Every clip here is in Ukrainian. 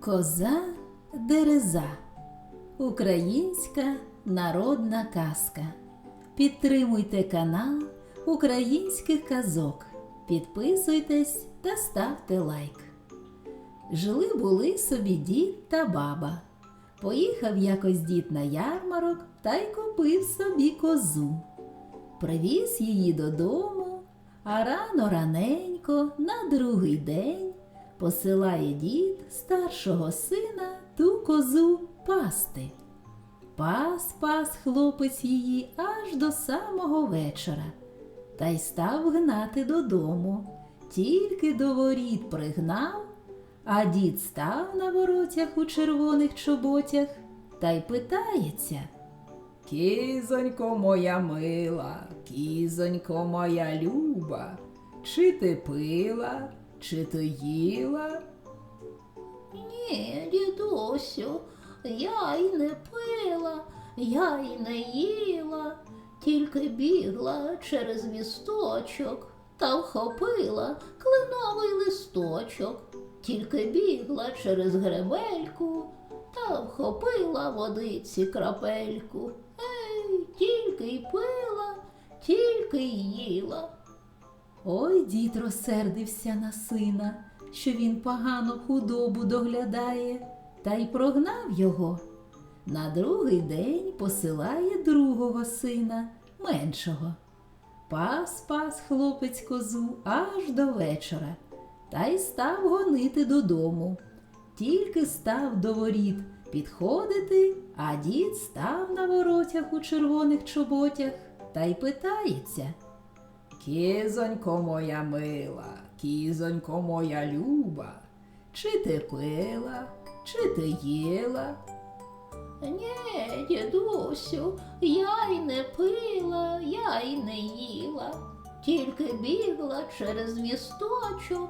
Коза дереза. Українська народна казка. Підтримуйте канал українських казок. Підписуйтесь та ставте лайк. Жили були собі дід та баба. Поїхав якось дід на ярмарок та й купив собі козу. Привіз її додому, а рано раненько на другий день посилає дід старшого сина ту козу пасти. Пас пас хлопець її аж до самого вечора, та й став гнати додому. Тільки до воріт пригнав, а дід став на воротях у червоних чоботях та й питається. Кізонько моя мила, кізонько моя люба, чи ти пила, чи ти їла? Ні, дідусю, я й не пила, я й не їла, тільки бігла через місточок та вхопила кленовий листочок, тільки бігла через гребельку та вхопила водиці крапельку. Ей, тільки й пила, тільки й їла. Ой, дід розсердився на сина, що він погано худобу доглядає, та й прогнав його. На другий день посилає другого сина, меншого. Пас пас хлопець козу аж до вечора, та й став гонити додому. Тільки став до воріт підходити, а дід став на воротях у червоних чоботях та й питається. Кізонько моя мила, кізонько моя люба, чи ти пила, чи ти їла? Ні, дідусю, я й не пила, я й не їла, тільки бігла через місточок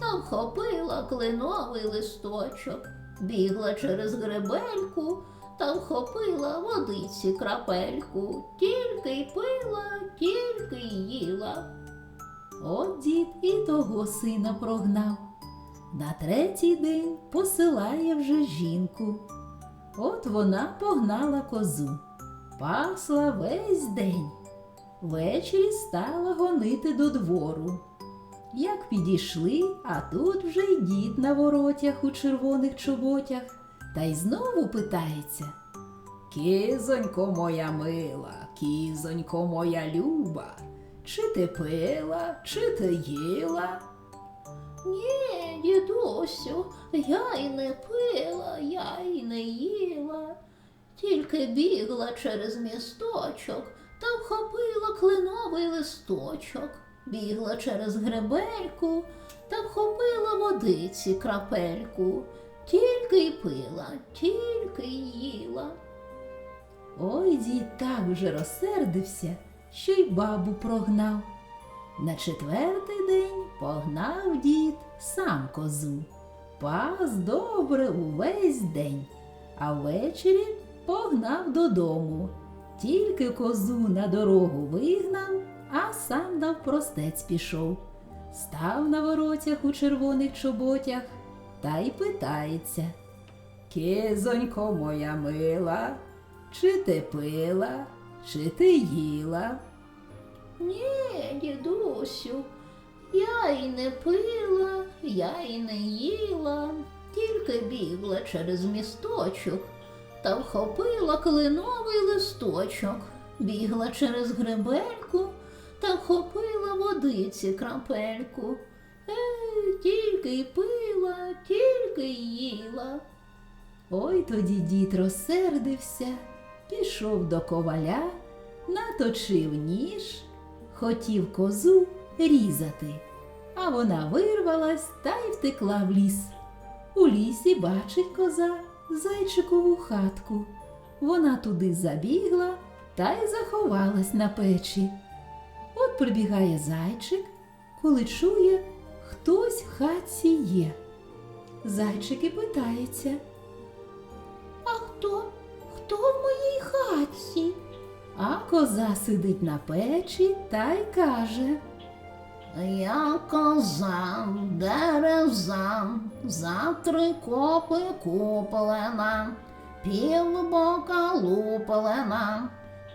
та вхопила кленовий листочок, бігла через гребельку та вхопила водиці крапельку, тільки й пила, тільки й їла. От дід і того сина прогнав. На третій день посилає вже жінку. От вона погнала козу, пасла весь день. Ввечері стала гонити до двору. Як підійшли, а тут вже й дід на воротях у червоних чоботях, та й знову питається. Кізонько моя мила, кізонько моя люба, чи ти пила, чи ти їла? Ні, дідусю, я й не пила, я й не їла, тільки бігла через місточок та вхопила кленовий листочок, бігла через гребельку та вхопила водиці крапельку, тільки й пила, тільки й їла. Ой, дід так вже розсердився, що й бабу прогнав. На четвертий день погнав дід сам козу. Пас добре увесь день, а ввечері погнав додому. Тільки козу на дорогу вигнав, а сам навпростець пішов. Став на воротях у червоних чоботях та й питається. Кизонько моя мила, чи ти пила, чи ти їла? Ні, дідусю, я й не пила, я й не їла, тільки бігла через місточок та вхопила кленовий листочок, бігла через гребельку та вхопила водиці крапельку. Ей, тільки й пила, тільки їла. Ой тоді дід розсердився, пішов до коваля, наточив ніж, хотів козу різати, а вона вирвалась та й втекла в ліс. У лісі бачить коза зайчикову хатку. Вона туди забігла та й заховалась на печі. От прибігає зайчик, коли чує, хтось в хатці є. Зайчик і питається. А хто? Хто в моїй хатці? А коза сидить на печі та й каже. Я коза, дереза, за три копи куплена, пів бока луплена,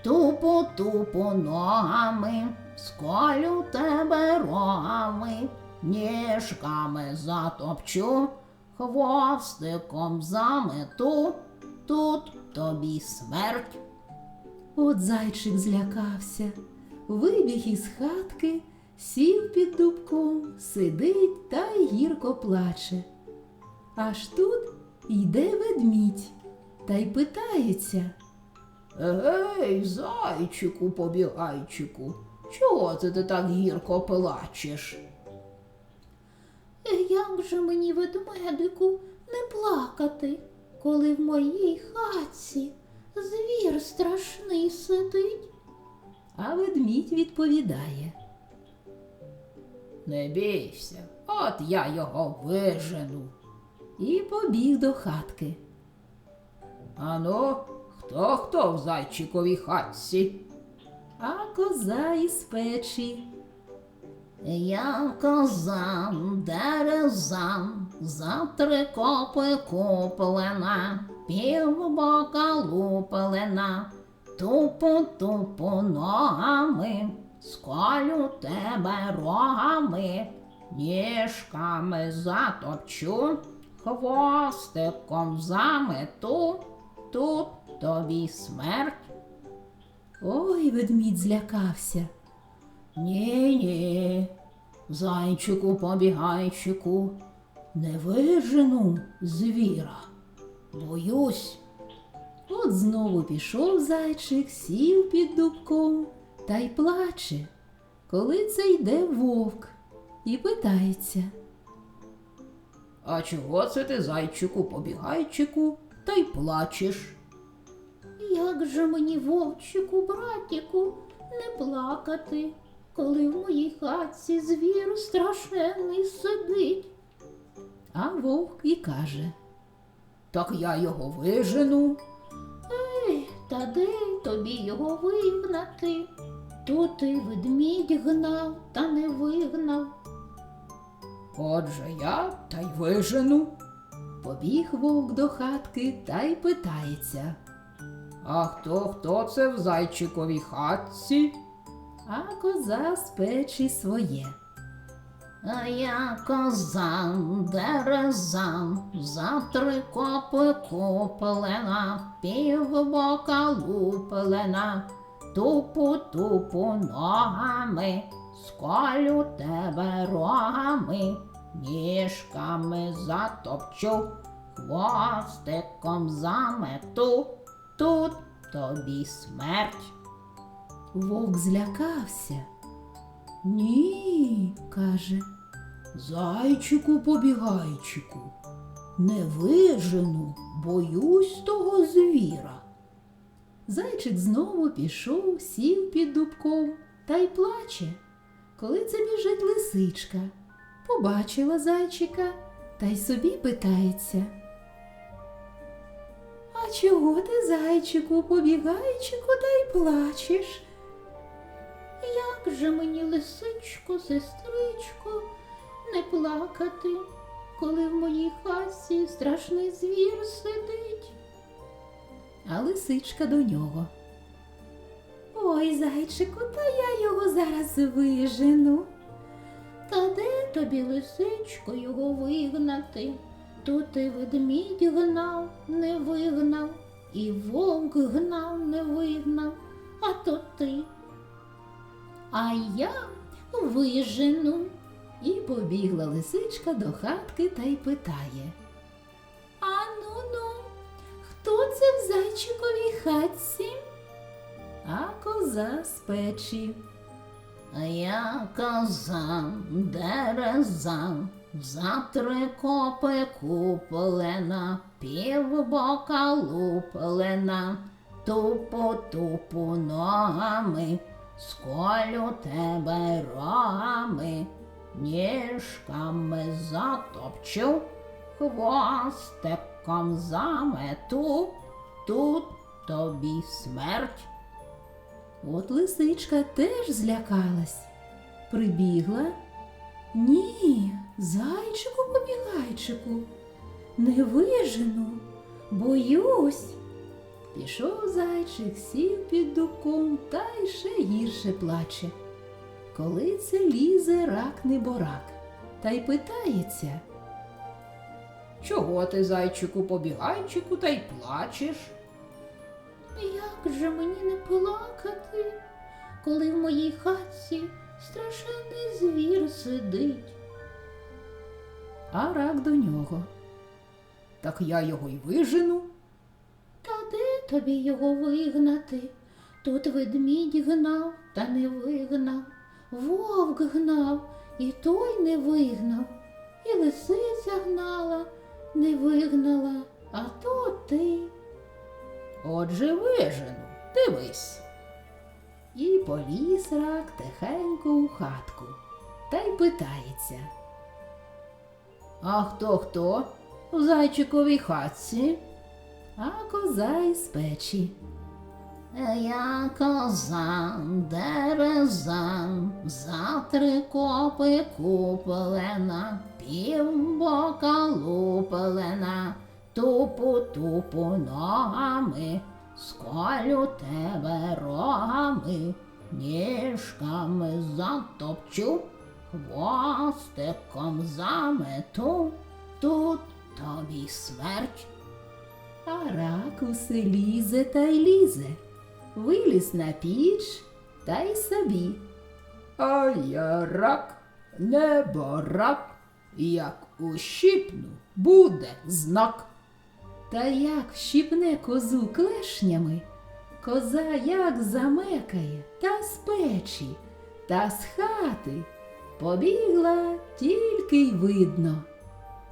тупо тупо ногами, сколю тебе рогами, ніжками затопчу, хвостиком замету, тут тобі смерть. От зайчик злякався, вибіг із хатки, сів під дубком, сидить та й гірко плаче. Аж тут йде ведмідь та й питається. Ей, зайчику побігайчику, чого це ти так гірко плачеш? Як же мені, ведмедику, не плакати, коли в моїй хатці звір страшний сидить? А ведмідь відповідає. Не бійся, от я його вижену. І побіг до хатки. Ану, хто хто в зайчиковій хатці? А коза із печі. Я коза, дереза, за три копи куплена, пів бока луплена, тупо тупо ногами, сколю тебе рогами, ніжками затопчу, хвостиком замету, тут тобі смерть. Ой, ведмідь злякався. Ні, ні, зайчику побігайчику, не вижену звіра. Боюсь, От знову пішов зайчик, сів під дубком та й плаче, коли це йде вовк і питається. а чого це ти, зайчику побігайчику, та й плачеш? Як же мені, вовчику, братіку, не плакати, коли в моїй хатці звір страшенний сидить? А вовк і каже. Так я його вижену. Ей, та де тобі його вигнати? То ти ведмідь гнав та не вигнав. Отже я та й вижену. Побіг вовк до хатки та й питається. А хто хто це в зайчиковій хатці? А коза з печі своє. А я коза, дереза, за три копи куплена, пів бока луплена, тупу тупу ногами, сколю тебе рогами, ніжками затопчу, хвостиком замету, тут тобі смерть. Вовк злякався. Ні, каже. Зайчику побігайчику, не вижену, боюсь того звіра. Зайчик знову пішов, сів під дубком та й плаче. Коли це біжить лисичка, побачила зайчика та й собі питається. А чого ти, зайчику, побігайчику, та й плачеш? Як же мені, лисичко, сестричко, не плакати, коли в моїй хатці страшний звір сидить? А лисичка до нього. Ой, зайчику, та я його зараз вижену. Та де тобі, лисичко, його вигнати? Тут і ведмідь гнав, не вигнав, і вовк гнав, не вигнав, а то ти. А я вижену. І побігла лисичка до хатки та й питає. А ну ну, хто це в зайчиковій хатці? А коза з печі. А я коза, дереза, за три копи куплена, пів бока луплена, тупо тупо ногами, сколю тебе рогами, ніжками затопчу, хвостиком замету, тут тобі смерть. От лисичка теж злякалась, прибігла Ні, зайчику побігайчику, не вижену, боюсь. Пішов зайчик, сів під дубком та й ще гірше плаче. Коли це лізе рак неборак, та й питається. Чого ти, зайчику, побігайчику, та й плачеш? Як же мені не плакати, коли в моїй хатці страшенний звір сидить? А рак до нього. Так я його й вижену. Тобі його вигнати? Тут ведмідь гнав, та не вигнав, вовк гнав, і той не вигнав, і лисиця гнала, не вигнала, а то ти. Отже, вижену, дивись. І поліз рак тихенько у хатку та й питається. А хто хто в зайчиковій хатці? А коза із печі. Я коза, дереза, за три копи куплена, півбока лупелена, тупу тупу ногами, сколю тебе рогами, ніжками затопчу, хвостиком замету, тут тобі смерть. А рак усе лізе та й лізе, виліз на піч та й собі. А я рак, не барак, як ущипну, буде знак. Та як щіпне козу клешнями, коза як замекає та з печі, та з хати. Побігла тільки й видно.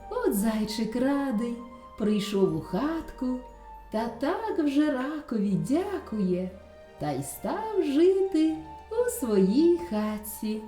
От зайчик радий, прийшов у хатку, та так вже ракові дякує, та й став жити у своїй хатці.